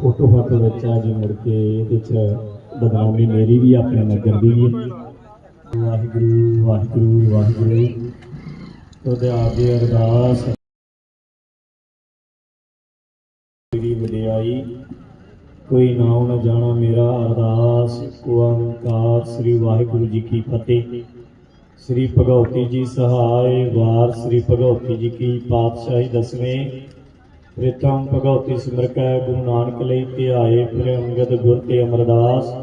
Photo ਫਾਟੋ ਵਿੱਚ ਆ ਜੀ ਮੁੜ ਕੇ ਇਹਦੇ ਚ ਬਦਨਾਮੀ ਮੇਰੀ ਵੀ ਆਪਣੇ ਨਗਰ ਦੀ ਵੀ ਵਾਹਿਗੁਰੂ ਵਾਹਿਗੁਰੂ ਵਾਹਿਗੁਰੂ। ਉਹਦੇ ਆਗੇ ਅਰਦਾਸ। ਮੇਰੀ ਵਡਿਆਈ, ਕੋਈ ਨਾਮ ਨਾ ਜਾਣਾ ਮੇਰਾ ਅਰਦਾਸ। ਓੰਕਾਰ ਸ੍ਰੀ ਵਾਹਿਗੁਰੂ ਜੀ ਕੀ ਫਤਿਹ। ਸ੍ਰੀ ਭਗਉਤੀ ਜੀ ਸਹਾਇ ਵਾਰ ਸ੍ਰੀ ਭਗਉਤੀ ਜੀ ਕੀ ਪਾਤਸ਼ਾਹੀ ਦਸਵੇਂ। ਪ੍ਰਿਤਮ ਭਗਉਤੀ ਸਿਮਰਕੈ, ਗੁਰੂ ਨਾਨਕ ਲਈ ਧਿਆਏ ਫਿਰ ਅੰਗਦ ਗੁਰ ਤੇ ਅਮਰਦਾਸ।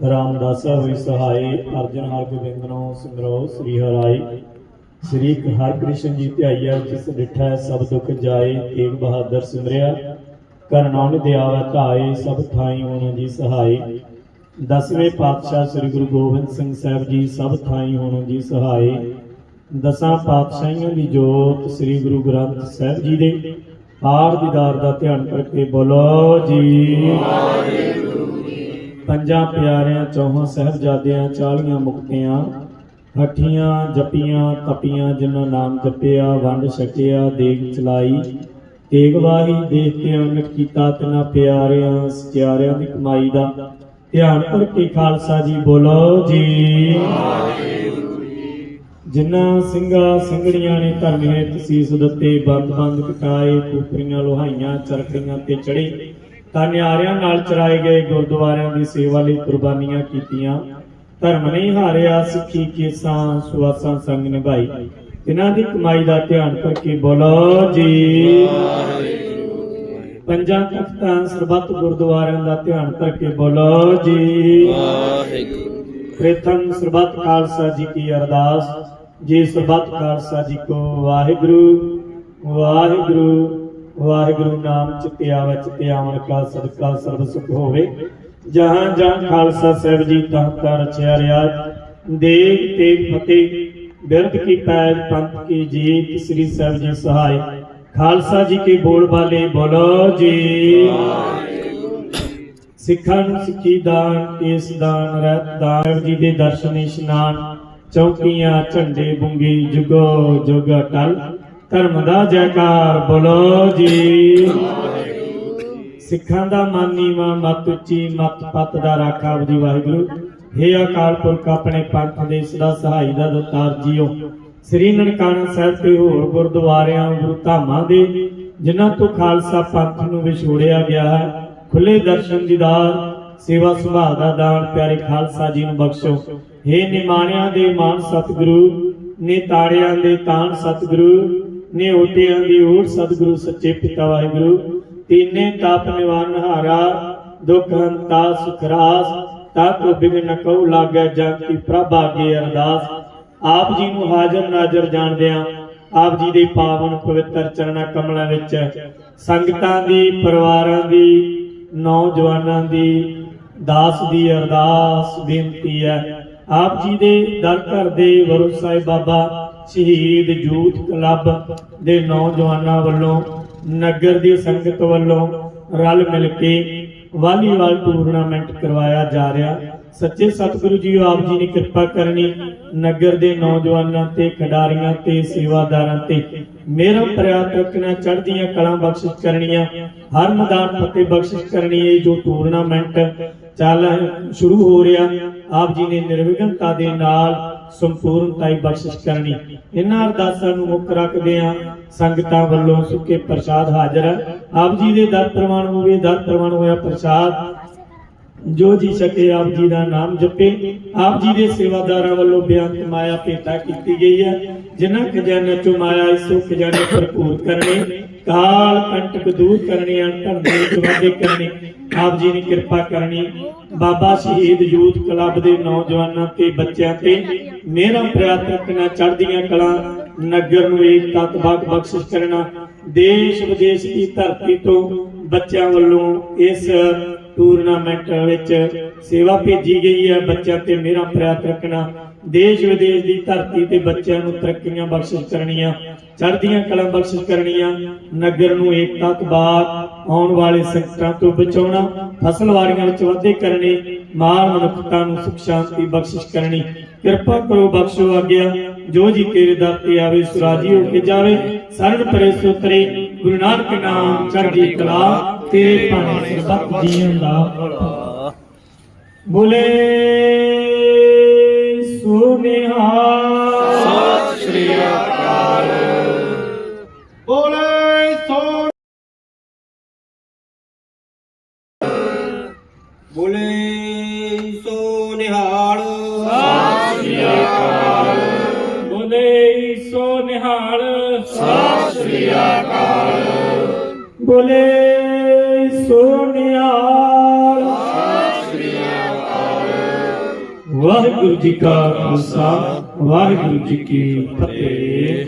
ਰਾਮਦਾਸ ਹੋਈ ਸਹਾਈ, ਅਰਜਨ ਹਰ ਗੋਬਿੰਦਨੋ ਸਿਮਰੋ ਸ੍ਰੀ ਹਰਾਈ ਸ੍ਰੀ ਹਰਿ ਕ੍ਰਿਸ਼ਨ ਜੀ ਧਿਆਈਆ ਜਿਸ ਡਿਠੈ ਸਭ ਦੁਖ ਜਾਏ, ਤੇਗ ਬਹਾਦਰ ਸਿਮਰਿਆ। ਕਰਨਾਉ ਦਿਆਵੈ ਧਾਏ, ਸਭ ਥਾਈ ਹੋਣਾ ਜੀ ਸਹਾਈ। ਦਸਵੇਂ ਪਾਤਸ਼ਾਹ ਸ੍ਰੀ ਗੁਰੂ ਗੋਬਿੰਦ ਸਿੰਘ ਸਾਹਿਬ ਜੀ, ਸਭ ਥਾਈ ਹੋਣ ਜੀ ਸਹਾਈ। ਦਸਾਂ ਪਾਤਸ਼ਾਹੀਆਂ ਦੀ ਜੋਤ ਸ੍ਰੀ ਗੁਰੂ ਗ੍ਰੰਥ ਸਾਹਿਬ ਜੀ ਦੇ। ਆਰ ਦੀਦਾਰ ਦਾ ਧਿਆਨ ਕਰਕੇ ਬੋਲੋ ਜੀ। ਪੰਜਾਂ ਪਿਆਰਿਆਂ ਚੌਹਾਂ ਸਹਿਬਜ਼ਾਦਿਆਂ ਚਾਲੀਆਂ ਮੁਕਤਿਆਂ, ਹੱਠੀਆਂ ਜਪੀਆਂ ਤਪੀਆਂ ਜਿਨ੍ਹਾਂ ਨਾਮ ਜਪਿਆ, ਵੰਡ ਛਕਿਆ, ਦੇਗ ਚਲਾਈ, ਤੇਗ ਵਾਹੀ ਦੇਖ ਕੇ ਅੰਗਤ ਕੀਤਾ ਤਿਨਾ ਪਿਆਰਿਆਂ ਸਚਿਆਰਿਆਂ ਦੀ ਕਮਾਈ ਦਾ ਧਿਆਨ ਕਰਕੇ ਖਾਲਸਾ ਜੀ ਬੋਲੋ ਜੀ। ਜਿਨ੍ਹਾਂ ਸਿੰਘਾਂ ਸਿੰਘੜੀਆਂ ਨੇ ਧਰਮ ਹੇਤ ਸੀਸ ਦਿੱਤੇ ਬੰਦ ਬੰਦ ਕਟਾਏ ਕੂਪਰੀਆਂ ਲੋਹਾਈਆਂ ਚਰਖੜੀਆਂ ਤੇ ਚੜੇ ਤਾਂ ਨਿਆਰਿਆਂ ਨਾਲ ਚਰਾਏ ਗਏ ਗੁਰਦੁਆਰਿਆਂ ਦੀ ਸੇਵਾ ਲਈ ਕੁਰਬਾਨੀਆਂ ਕੀਤੀਆਂ। ਧਰਮ ਨਹੀਂ ਹਾਰਿਆ ਸਿੱਖੀ ਕੇਸਾਂ ਸੁਆਸਾਂ ਸੰਗ ਨਿਭਾਈ। ਇਹਨਾਂ ਦੀ ਕਮਾਈ ਦਾ ਧਿਆਨ ਕਰਕੇ ਬੋਲੋ ਜੀ। ਪੰਜਾਂ ਤਖਤਾਂ ਸਰਬੱਤ ਗੁਰਦੁਆਰਿਆਂ ਦਾ ਧਿਆਨ ਕਰਕੇ ਬੋਲੋ ਜੀ। ਪ੍ਰਥਮ ਸਰਬੱਤ ਖਾਲਸਾ ਜੀ ਕੀ ਅਰਦਾਸ। ਜੀ ਸਰਬੱਤ ਖਾਲਸਾ ਜੀ ਕੋ ਵਾਹਿਗੁਰੂ ਵਾਹਿਗੁਰੂ ਵਾਹਿਗੁਰੂ ਨਾਮ ਚਿਤਿਆ ਵਿੱਚ ਕਾ ਸਦਕਾ ਸਰਬ ਸੁਖ ਹੋਵੇ। ਜਹਾਂ ਜਹਾਂ ਖਾਲਸਾ ਸਾਹਿਬ ਜੀ ਤਹਤਾ ਰਚਿਆ ਰਿਆ ਦੇਗ ਤੇਗ ਫਤਿਹ, ਬਿਰਧ ਕੀ ਪੈਜ ਪੰਥ ਕੀ ਜੀਤ, ਸ੍ਰੀ ਸਾਹਿਬ ਜੀ ਸਹਾਈ ਖਾਲਸਾ ਜੀ ਕੇ ਬੋਲ ਬਾਲੇ, ਬੋਲੋ ਜੀ। ਸਿੱਖਾਂ ਨੂੰ ਸਿੱਖੀ ਦਾਨ, ਕੇਸ ਦਾਨ, ਰਹਿਤ ਦਾਨ ਜੀ ਦੇ ਦਰਸ਼ਨ ਇਸ਼ਨਾਨ ਚੌਕੀਆਂ, ਝੰਡੇ ਬੁੰਗੀ, ਜੁਗੋ ਜੁਗ ਅਟਲ ਧਰਮ ਦਾ ਜੈਕਾਰ, ਬੋਲੋ ਜੀ। ਸਿੱਖਾਂ ਦਾ ਮਨ ਨੀਵਾ ਮਤ ਉੱਚੀ, ਮਤ ਪਤ ਦਾ ਰਾਖਾ ਜੀ ਵਾਹਿਗੁਰੂ। ਹੇ ਅਕਾਲ ਪੁਰਖ, ਆਪਣੇ ਪੰਥ ਦੇ ਸਦਾ ਸਹਾਈ ਦਾ ਦਤਾਰ ਜੀਓ। ਸ੍ਰੀ ਨਨਕਾਣਾ ਸਾਹਿਬ ਤੇ ਹੋਰ ਗੁਰਦੁਆਰਿਆਂ ਗੁਰੂ ਧਾਮਾਂ ਦੇ, ਜਿਨ੍ਹਾਂ ਤੋਂ ਖਾਲਸਾ ਪੰਥ ਨੂੰ ਵਿਛੋੜਿਆ ਗਿਆ ਹੈ, ਖੁੱਲੇ ਦਰਸ਼ਨ ਦੀਦਾਰ ਸੇਵਾ ਸੁਭਾਅ ਦਾ ਦਾਨ ਪਿਆਰੇ ਖਾਲਸਾ ਜੀ ਨੂੰ ਬਖਸ਼ੋ। ਹੇ ਨਿਮਾਣਿਆਂ ਦੇ ਮਾਨ ਸਤਿਗੁਰੂ, ਨੇ ਤਾੜਿਆਂ ਦੇ ਤਾਣ ਸਤਿਗੁਰੂ, ਨੇ ਓਟਿਆਂ ਦੀ ਓਟ ਸਤਿਗੁਰੂ, ਸੱਚੇ ਪਿਤਾ ਵਾਹਿਗੁਰੂ, ਤੀਨੇ ਤਾਪ ਨਿਵਾਰਨ ਹਾਰਾ ਦੁਖ ਹੰਤਾ ਸੁਖ ਰਾਸ, ਤਾ ਬਿਗਨ ਕਉ ਲਾਗੈ ਜਗ ਕੀ ਪ੍ਰਭ ਆਗੇ ਅਰਦਾਸ। ਆਪ ਜੀ ਨੂੰ ਹਾਜ਼ਰ ਨਾਜ਼ਰ ਜਾਣਦਿਆਂ ਆਪ ਜੀ ਦੇ ਪਾਵਨ ਪਵਿੱਤਰ ਚਰਨਾਂ ਕਮਲਾਂ ਵਿੱਚ ਸੰਗਤਾਂ ਦੀ, ਪਰਿਵਾਰਾਂ ਦੀ, ਨੌਜਵਾਨਾਂ ਦੀ ਦਾਸ ਦੀ ਅਰਦਾਸ ਬੇਨਤੀ ਹੈ। ਆਪ ਜੀ ਦੇ ਦਰ ਘਰ ਦੇ ਵਰੋ ਸਾਹਿਬ ਬਾਬਾ ਸ਼ਹੀਦ ਯੂਥ ਕਲੱਬ ਦੇ ਨੌਜਵਾਨਾਂ ਵੱਲੋਂ, ਨਗਰ ਦੀ ਸੰਗਤ ਵੱਲੋਂ ਰਲ ਮਿਲ ਕੇ ਵਾਲੀਬਾਲ ਟੂਰਨਾਮੈਂਟ ਕਰਵਾਇਆ ਜਾ ਰਿਹਾ। ਸੱਚੇ ਸਤਿਗੁਰੂ ਜੀ ਆਪ ਜੀ ਨੇ ਕਿਰਪਾ ਕਰਨੀ, ਨਗਰ ਦੇ ਨੌਜਵਾਨਾਂ ਤੇ, ਖਿਡਾਰੀਆਂ ਤੇ, ਸੇਵਾਦਾਰਾਂ ਤੇ। ਮੇਰਾ ਪ੍ਰਿਆਤ ਰੱਖਣਾ ਚੜ੍ਹਦੀਆਂ ਕਲਾਂ ਬਖਸ਼ਿਸ਼ ਕਰਨੀਆਂ, ਹਰ ਮੈਦਾਨ ਫਤਿਹ ਬਖਸ਼ਿਸ਼ ਕਰਨੀ, ਇਹ ਜੋ ਟੂਰਨਾਮੈਂਟ ਚੱਲ ਸ਼ੁਰੂ ਹੋ ਰਿਹਾ, ਆਪ ਜੀ ਨੇ ਨਿਰਵਿਘਨਤਾ ਦੇ ਨਾਲ ਸੰਪੂਰਨਤਾਈ ਬਖਸ਼ਿਸ਼ ਕਰਨੀ। ਇਹਨਾਂ ਅਰਦਾਸਾਂ ਨੂੰ ਮੁੱਖ ਰੱਖਦੇ ਆ ਸੰਗਤਾਂ ਵੱਲੋਂ ਸੁੱਕੇ ਪ੍ਰਸਾਦ ਹਾਜ਼ਰ ਹੈ ਆਪ ਜੀ ਦੇ ਦਰ ਪ੍ਰਵਾਨ ਹੋਵੇ, ਦਰ ਪ੍ਰਵਾਨ ਹੋਇਆ ਪ੍ਰਸਾਦ ਜੋ ਜੀ ਸਕੇ ਆਪ ਜੀ ਦਾ ਨਾਮ ਜਪੇ। ਆਪ ਜੀ ਦੇ ਸੇਵਾਦਾਰਾਂ ਵੱਲੋਂ ਬਿਆਨ ਮਾਇਆ ਭੇਟਾ ਕੀਤੀ ਗਈ ਹੈ। ਜਿਨ੍ਹਾਂ ਖਜ਼ਾਨੇ ਚੋਂ ਮਾਇਆ ਇਸ ਖਜ਼ਾਨੇ ਭਰਪੂਰ ਕਰਨੇ, ਕਾਲ ਕੰਟਕ ਦੂਰ ਕਰਨੇ ਅਣਧਨ ਦੇ ਜਵਾਦੇ ਕਰਨੇ, ਆਪ ਜੀ ਨੇ ਕਿਰਪਾ ਕਰਨੀ। ਬਾਬਾ ਸ਼ਹੀਦ ਯੂਥ ਕਲੱਬ ਦੇ ਨੌਜਵਾਨਾਂ ਤੇ ਬੱਚਿਆਂ ਤੇ ਮੇਰਾ ਪ੍ਰਿਆਤ ਰੱਖਣਾ, ਚੜ੍ਹਦੀਆਂ ਕਲਾਂ, ਨਗਰ ਨੂੰ ਏਕਤਾ ਤਬਕ ਬਖਸ਼ਿਸ਼ ਕਰਨਾ। ਦੇਸ਼ ਵਿਦੇਸ਼ ਦੀ ਧਰਤੀ ਤੋਂ ਬੱਚਿਆਂ ਵੱਲੋਂ ਇਸ ਟੂਰਨਾਮੈਂਟ ਵਿੱਚ ਸੇਵਾ ਭੇਜੀ ਗਈ ਹੈ ਬੱਚਿਆਂ ਤੇ ਮੇਰਾ ਪ੍ਰਿਆਤ ਰੱਖਣਾ। ਦੇਸ਼ ਵਿਦੇਸ਼ ਦੀ ਧਰਤੀ ਤੇ ਬੱਚਿਆਂ ਨੂੰ ਤਰੱਕੀਆਂ ਬਖਸ਼ਿਸ਼ ਕਰਨੀਆਂ, ਚੜ੍ਹਦੀਆਂ ਕਲਾਂ ਬਖਸ਼ਿਸ਼ ਕਰਨੀਆਂ, ਨਗਰ ਨੂੰ ਏਕਤਾ ਤਬਾਕ ਆਉਣ ਵਾਲੇ ਸੰਕਟਾਂ ਤੋਂ ਬਚਾਉਣਾ ਫਸਲਵਾੜੀਆਂ ਵਿੱਚ ਵਾਧੇ ਕਰਨੇ, ਮਾਲ ਮਨੁੱਖਤਾ ਨੂੰ ਸੁਖ ਸ਼ਾਂਤੀ ਬਖਸ਼ਿਸ਼ ਕਰਨੀ। ਕਿਰਪਾ ਕਰੋ ਬਖਸ਼ੋ ਆਗਿਆ, ਜੋ ਜੀ ਤੇਰੇ ਦਰ ਤੇ ਆਵੇ, ਸੁਰਾਜੀ ਹੋ ਕੇ ਜਾਵੇ ਸਰਣ ਪਰੇ ਸੁਤਰੇ ਗੁਰੂ ਨਾਨਕ ਨਾਮ ਚੜ੍ਹਦੀ ਕਲਾ। ਤੇ ਭਾਣੇ ਸਰਬੱਤ ਜੀਵਨ ਦਾ ਬੋਲੇ ਸੁਨਿਹਾਲ ਸਤਿ ਸ੍ਰੀ ਅਕਾਲ। ਬੋਲੇ ਸੋ ਬੋਲੇ ਸੋ ਨਿਹਾਲ ਬੋਲੇ ਸਤਿ ਸ੍ਰੀ ਅਕਾਲ। ਬੋਲੇ ਸੋ ਨਿਹਾਲ ਸਤਿ ਸ੍ਰੀ ਅਕਾਲ। ਵਾਹਿਗੁਰੂ ਜੀ ਕਾ ਖਾਲਸਾ ਵਾਹਿਗੁਰੂ ਜੀ ਕੀ ਫਤਿਹ।